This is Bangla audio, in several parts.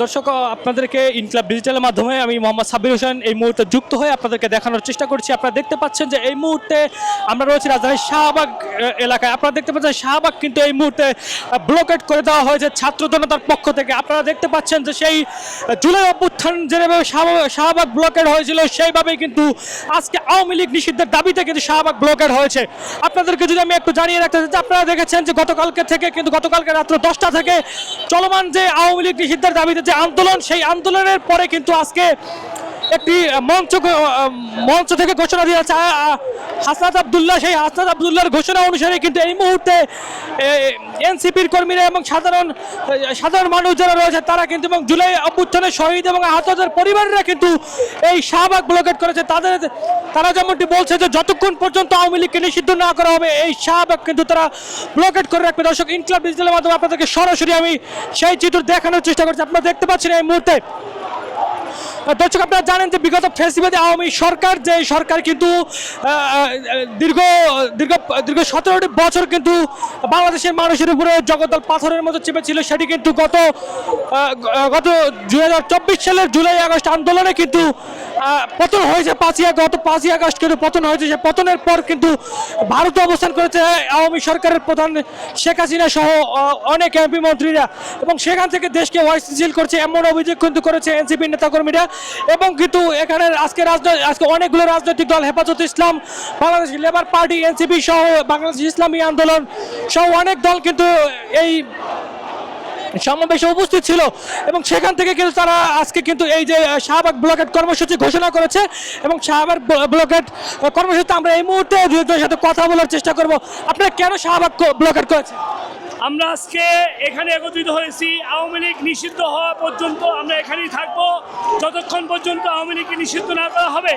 দর্শক, আপনাদেরকে ইনক্লাব ডিজিটালের মাধ্যমে আমি মোহাম্মদ সাব্বির হোসেন এই মুহূর্তে যুক্ত হয়ে আপনাদেরকে দেখানোর চেষ্টা করছি। আপনারা দেখতে পাচ্ছেন যে এই মুহূর্তে আমরা রয়েছি রাজধানীর শাহবাগ এলাকায়। আপনারা দেখতে পাচ্ছেন শাহবাগ কিন্তু এই মুহূর্তে ব্লকেট করে দেওয়া হয়েছে ছাত্র জনতার পক্ষ থেকে। আপনারা দেখতে পাচ্ছেন যে সেই জুলাই অভ্যুত্থান যেভাবে শাহবাগ- ব্লকেট হয়েছিল, সেইভাবেই কিন্তু আজকে আওয়ামী লীগ নিষিদ্ধের দাবিতে কিন্তু শাহবাগ ব্লকেট হয়েছে। আপনাদেরকে যদি আমি একটু জানিয়ে রাখতে চাই, আপনারা দেখেছেন যে গতকালকে থেকে কিন্তু গতকালকে রাত্র দশটা থেকে চলমান যে আওয়ামী লীগ নিষিদ্ধের দাবিতে যে আন্দোলন সেই আন্দোলনের পরে কিন্তু আজকে একটি মঞ্চ মঞ্চ থেকে ঘোষণা দিয়েছে হাসনাত আবদুল্লাহ। সেই হাসনাত আবদুল্লাহর ঘোষণা অনুসারে কিন্তু এই মুহূর্তে এনসিপির কর্মীরা এবং সাধারণ সাধারণ মানুষ যারা রয়েছে, তারা কিন্তু এবং জুলাই অভ্যুত্থানের শহীদ এবং আহতদের পরিবাররা কিন্তু এই শাহবাগ ব্লকেট করেছে। তাদের, তারা যেমনটি বলছে যে যতক্ষণ পর্যন্ত আওয়ামী লীগকে নিষিদ্ধ না করা হবে, এই শাহবাগ কিন্তু তারা ব্লকেট করে রাখবে। দর্শক, ইনক্লাব ডিজিটালের মাধ্যমে আপনাদেরকে সরাসরি আমি সেই চিত্র দেখানোর চেষ্টা করছি। আপনারা দেখতে পাচ্ছেন এই মুহূর্তে দর্শক, আপনারা জানেন যে বিগত ফেসিবাদী আওয়ামী সরকার, যে সরকার কিন্তু দীর্ঘ দীর্ঘ দীর্ঘ সতেরোটি বছর কিন্তু বাংলাদেশের মানুষের উপরে জগদ্দল পাথরের মতো চেপেছিল। সেটি কিন্তু গত গত দুই হাজার চব্বিশ সালের জুলাই আগস্ট আন্দোলনে কিন্তু পতন হয়েছে পাঁচই গত পাঁচই আগস্ট কিন্তু পতন হয়েছে। সে পতনের পর কিন্তু ভারতে অবস্থান করেছে আওয়ামী সরকারের প্রধান শেখ হাসিনা সহ অনেক এমপি মন্ত্রীরা। এবং সেখান থেকে দেশকে অস্থিতিশীল করছে, এমন অভিযোগ কিন্তু করেছে এনসিপি নেতাকর্মীরা। এবং কিন্তু এখানে আজকে রাজনৈতিক আজকে অনেকগুলো রাজনৈতিক দল Hefazat Islam, Bangladesh labour party, NCP সহ বাংলাদেশ ইসলামী আন্দোলন সহ অনেক দল কিন্তু এই সমাবেশে উপস্থিত ছিল। এবং সেখান থেকে কিন্তু তারা আজকে কিন্তু এই যে শাহবাগ ব্লকেট কর্মসূচি ঘোষণা করেছে। এবং শাহবাগ ব্ল- ব্লকেট কর্মসূচিতে আমরা এই মুহূর্তে সাথে কথা বলার চেষ্টা করব। আপনারা কেন শাহবাগ ব্লকেট করেছেন? আমরা আজকে এখানে একত্রিত হয়েছি। আওয়ামী লীগ নিষিদ্ধ হওয়া পর্যন্ত আমরা এখানেই থাকব। যতক্ষণ পর্যন্ত আওয়ামী লীগকে নিষিদ্ধ না করা হবে,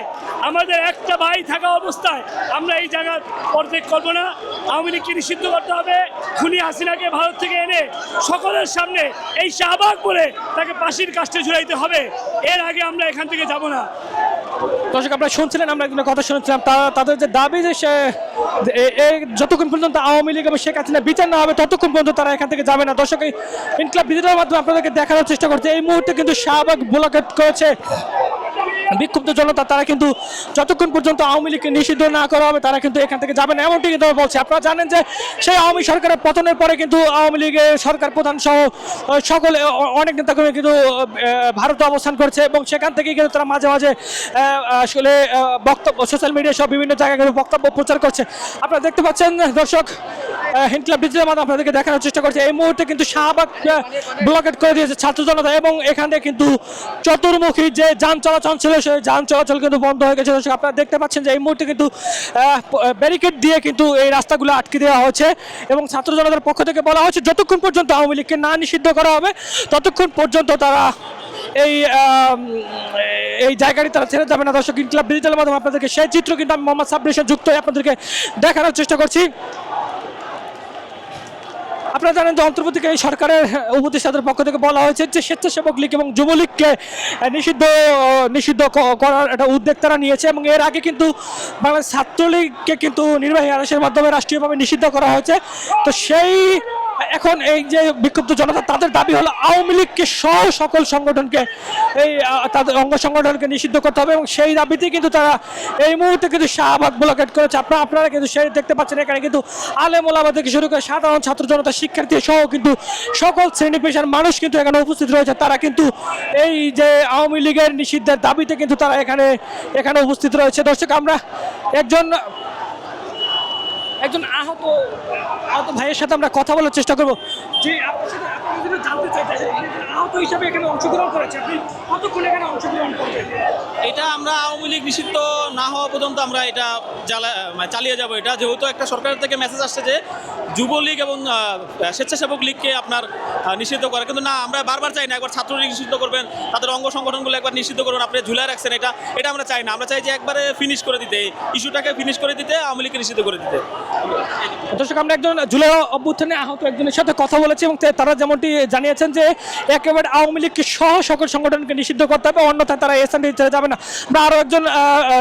আমাদের একটা ভাই থাকা অবস্থায় আমরা এই জায়গা পরিত্যাগ করব না। আওয়ামী লীগকে নিষিদ্ধ করতে হবে। খুনি হাসিনাকে ভারত থেকে এনে সকলের সামনে এই শাহবাগ বলে তাকে ফাঁসির কাস্টে ঝুলাইতে হবে। এর আগে আমরা এখান থেকে যাব না। দর্শক, আপনারা শুনছিলেন, আমরা একজনের কথা শুনছিলাম। তাদের যে দাবি যে সে যতক্ষণ পর্যন্ত আওয়ামী লীগ এবং শেখ হাসিনা বিচার না হবে, ততক্ষণ পর্যন্ত তারা এখান থেকে যাবে না। দর্শক, এই ইনক্লাব বিজেপির মাধ্যমে আপনাদেরকে দেখানোর চেষ্টা করছে। এই মুহূর্তে কিন্তু শাহবাগ ব্লকেট করেছে বিক্ষুব্ধ জনতা, তারা কিন্তু যতক্ষণ পর্যন্ত আওয়ামী লীগকে নিষিদ্ধ না করা হবে, তারা কিন্তু এখান থেকে যাবে না। এমনটি কিন্তু বলছে। আপনারা জানেন যে সেই আওয়ামী সরকারের পতনের পরে কিন্তু আওয়ামী লীগের সরকার প্রধান সহ সকলে অনেক নেতাকর্মী কিন্তু ভারতে অবস্থান করছে এবং সেখান থেকে কিন্তু তারা মাঝে মাঝে আসলে বক্তব্য সোশ্যাল মিডিয়া সব বিভিন্ন জায়গায় কিন্তু বক্তব্য প্রচার করছে। আপনারা দেখতে পাচ্ছেন, দর্শক হিন্দ ক্লাব ডিজিটাল মাধ্যমে আপনাদেরকে দেখানোর চেষ্টা করছে। এই মুহূর্তে কিন্তু শাহবাগ ব্লকেট করে দিয়েছে ছাত্র জনতা এবং এখানে কিন্তু চতুর্মুখী যে যান চলাচল ছিল, সেই যান চলাচল কিন্তু বন্ধ হয়ে গেছে। আপনারা দেখতে পাচ্ছেন যে এই মুহূর্তে কিন্তু ব্যারিকেড দিয়ে কিন্তু এই রাস্তাগুলো আটকে দেওয়া হয়েছে এবং ছাত্র জনতার পক্ষ থেকে বলা হয়েছে, যতক্ষণ পর্যন্ত আওয়ামী লীগকে না নিষিদ্ধ করা হবে, ততক্ষণ পর্যন্ত তারা এই এই জায়গাটি তারা ছেড়ে যাবে না। দর্শক ইনক্লাব ডিজিটালের মাধ্যমে আপনাদেরকে সেই চিত্র কিন্তু আমি মোহাম্মদ সাব্বির সাথে যুক্ত হয়ে আপনাদেরকে দেখানোর চেষ্টা করছি। আপনারা জানেন যে এই সরকারের উপদেষ্টাদের পক্ষ থেকে বলা হয়েছে যে স্বেচ্ছাসেবক লীগ এবং যুবলীগকে নিষিদ্ধ নিষিদ্ধ করার একটা উদ্যোগ তারা নিয়েছে এবং এর আগে কিন্তু বাংলাদেশ ছাত্রলীগকে কিন্তু নির্বাহী আদেশের মাধ্যমে রাষ্ট্রীয়ভাবে নিষিদ্ধ করা হয়েছে। তো সেই এখন এই যে বিক্ষুব্ধ জনতা, তাদের দাবি হলো আওয়ামী লীগকে সহ সকল সংগঠনকে, এই তাদের অঙ্গ সংগঠনকে নিষিদ্ধ করতে হবে এবং সেই দাবিতে কিন্তু তারা এই মুহূর্তে কিন্তু শাহবাগ ব্লকেট করেছে। আপনারা আপনারা কিন্তু সেই দেখতে পাচ্ছেন এখানে কিন্তু আলেম ওলামা থেকে শুরু করে সাধারণ ছাত্র জনতা, শিক্ষার্থী সহ কিন্তু সকল শ্রেণি পেশার মানুষ কিন্তু এখানে উপস্থিত রয়েছে। তারা কিন্তু এই যে আওয়ামী লীগের নিষিদ্ধের দাবিতে কিন্তু তারা এখানে এখানে উপস্থিত রয়েছে। দর্শক, আমরা একজন একজন আহত আহত ভাইয়ের সাথে আমরা কথা বলার চেষ্টা করব। যে আপনার সাথে জানতে আহত হিসাবে এখানে অংশগ্রহণ করেছে, আপনি কতক্ষণ এখানে অংশগ্রহণ করবেন? এটা আমরা আওয়ামী লীগ নিষিদ্ধ না হওয়া পর্যন্ত আমরা এটা মানে চালিয়ে যাব। এটা যেহেতু একটা সরকারের থেকে মেসেজ আসছে যে যুবলীগ এবং স্বেচ্ছাসেবক লীগকে আপনার নিষিদ্ধ করে। কিন্তু না, আমরা বারবার চাই না, একবার ছাত্রলীগ নিষিদ্ধ করবেন, তাদের অঙ্গ সংগঠনগুলো একবার নিষিদ্ধ করবেন আপনি ঝুলে রাখছেন, এটা এটা আমরা চাই না। আমরা চাই যে একবারে ফিনিশ করে দিতে ইস্যুটাকে ফিনিশ করে দিতে, আওয়ামী লীগকে নিষিদ্ধ করে দিতে। দর্শক, আমরা একজন জুলাই অভ্যুত্থানে আহত একজনের সাথে কথা বলেছি এবং তারা যেমনটি জানিয়েছেন যে একেবারে আওয়ামী লীগকে সহ সকল সংগঠনকে নিষিদ্ধ করতে হবে, অন্যথায় তারা এসএনডি ছেড়ে যাবে না। আমরা আরও একজন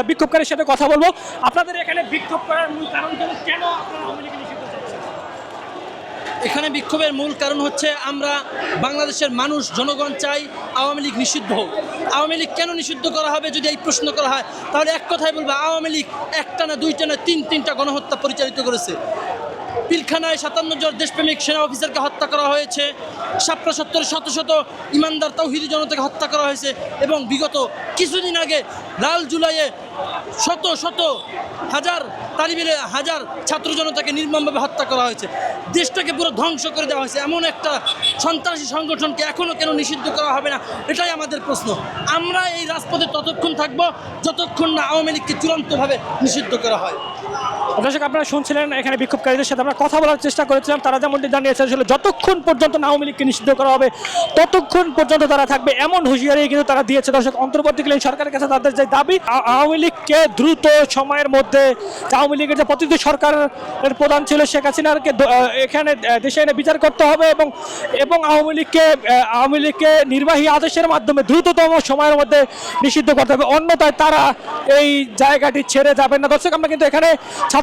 বিক্ষোভকারীর সাথে কথা বলব। আপনাদের এখানে বিক্ষোভ করার মূল কারণ কেন আপনারা আওয়ামী চাচ্ছেন এখানে বিক্ষোভের মূল কারণ হচ্ছে আমরা বাংলাদেশের মানুষ, জনগণ চাই আওয়ামী লীগ নিষিদ্ধ হোক। আওয়ামী লীগ কেন নিষিদ্ধ করা হবে যদি এই প্রশ্ন করা হয়? তাহলে এক কথায় বলব, আওয়ামী লীগ একটা না দুইটা না তিন তিনটা গণহত্যা পরিচালিত করেছে। পিলখানায় সাতান্ন জন দেশপ্রেমিক সেনা অফিসারকে হত্যা করা হয়েছে। সাপড়া সত্তরে, শত শত ইমানদার তৌহিদি জনতাকে হত্যা করা হয়েছে এবং বিগত কিছুদিন আগে লাল জুলাইয়ে শত শত হাজার তালিবিলে হাজার ছাত্র জনতাকে নির্মমভাবে হত্যা করা হয়েছে। দেশটাকে পুরো ধ্বংস করে দেওয়া হয়েছে। এমন একটা সন্ত্রাসী সংগঠনকে এখনও কেন নিষিদ্ধ করা হবে না? এটাই আমাদের প্রশ্ন। আমরা এই রাজপথে ততক্ষণ থাকব যতক্ষণ না আওয়ামী লীগকে চূড়ান্তভাবে নিষিদ্ধ করা হয়। দর্শক, আপনারা শুনছিলেন এখানে বিক্ষোভকারীদের সাথে আমরা কথা বলার চেষ্টা করেছিলাম। তারা যেমনটি জানিয়েছে, আসলে যতক্ষণ পর্যন্ত আওয়ামী লীগকে নিষিদ্ধ করা হবে, ততক্ষণ পর্যন্ত তারা থাকবে এমন হুঁশিয়ারি কিন্তু তারা দিয়েছে। দর্শক, অন্তর্বর্তীকালীন সরকারের কাছে তাদের যে দাবি আওয়ামী লীগকে দ্রুত সময়ের মধ্যে, আওয়ামী লীগের যে প্রতিনিধি সরকারের প্রধান ছিল শেখ হাসিনাকে এখানে দেশে এনে বিচার করতে হবে এবং এবং আওয়ামী লীগকে আওয়ামী লীগকে নির্বাহী আদেশের মাধ্যমে দ্রুততম সময়ের মধ্যে নিষিদ্ধ করতে হবে। অন্যথায় তারা এই জায়গাটি ছেড়ে যাবেন না। দর্শক, আমরা কিন্তু এখানে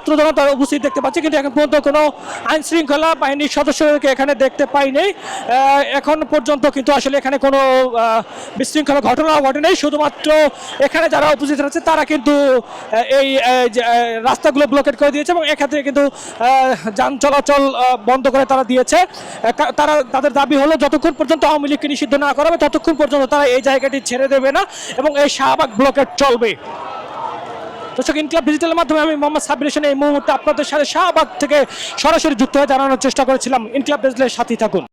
ছাত্র জনতা উপস্থিত দেখতে পাচ্ছি, কিন্তু এখন পর্যন্ত কোনো আইন শৃঙ্খলা বাহিনীর সদস্যদেরকে এখানে দেখতে পাইনি। এখন পর্যন্ত কিন্তু আসলে এখানে কোনো বিশৃঙ্খলা ঘটনা ঘটেনি। শুধুমাত্র এখানে যারা উপস্থিত আছে তারা কিন্তু এই রাস্তাগুলো ব্লকেট করে দিয়েছে এবং এক্ষেত্রে কিন্তু যান চলাচল বন্ধ করে তারা দিয়েছে। তারা, তাদের দাবি হলো, যতক্ষণ পর্যন্ত আওয়ামী লীগকে নিষিদ্ধ না করা হবে, ততক্ষণ পর্যন্ত তারা এই জায়গাটি ছেড়ে দেবে না এবং এই শাহবাগ ব্লকেট চলবে। দর্শক, ইনক্লাব ডিজিটালের মাধ্যমে আমি মোহাম্মদ সাবির হোসেন এই মুহূর্তে আপনাদের সাথে শাহবাগ থেকে সরাসরি যুক্ত হয়ে জানানোর চেষ্টা করেছিলাম। ইনক্লাব ডিজিটালের সাথেই থাকুন।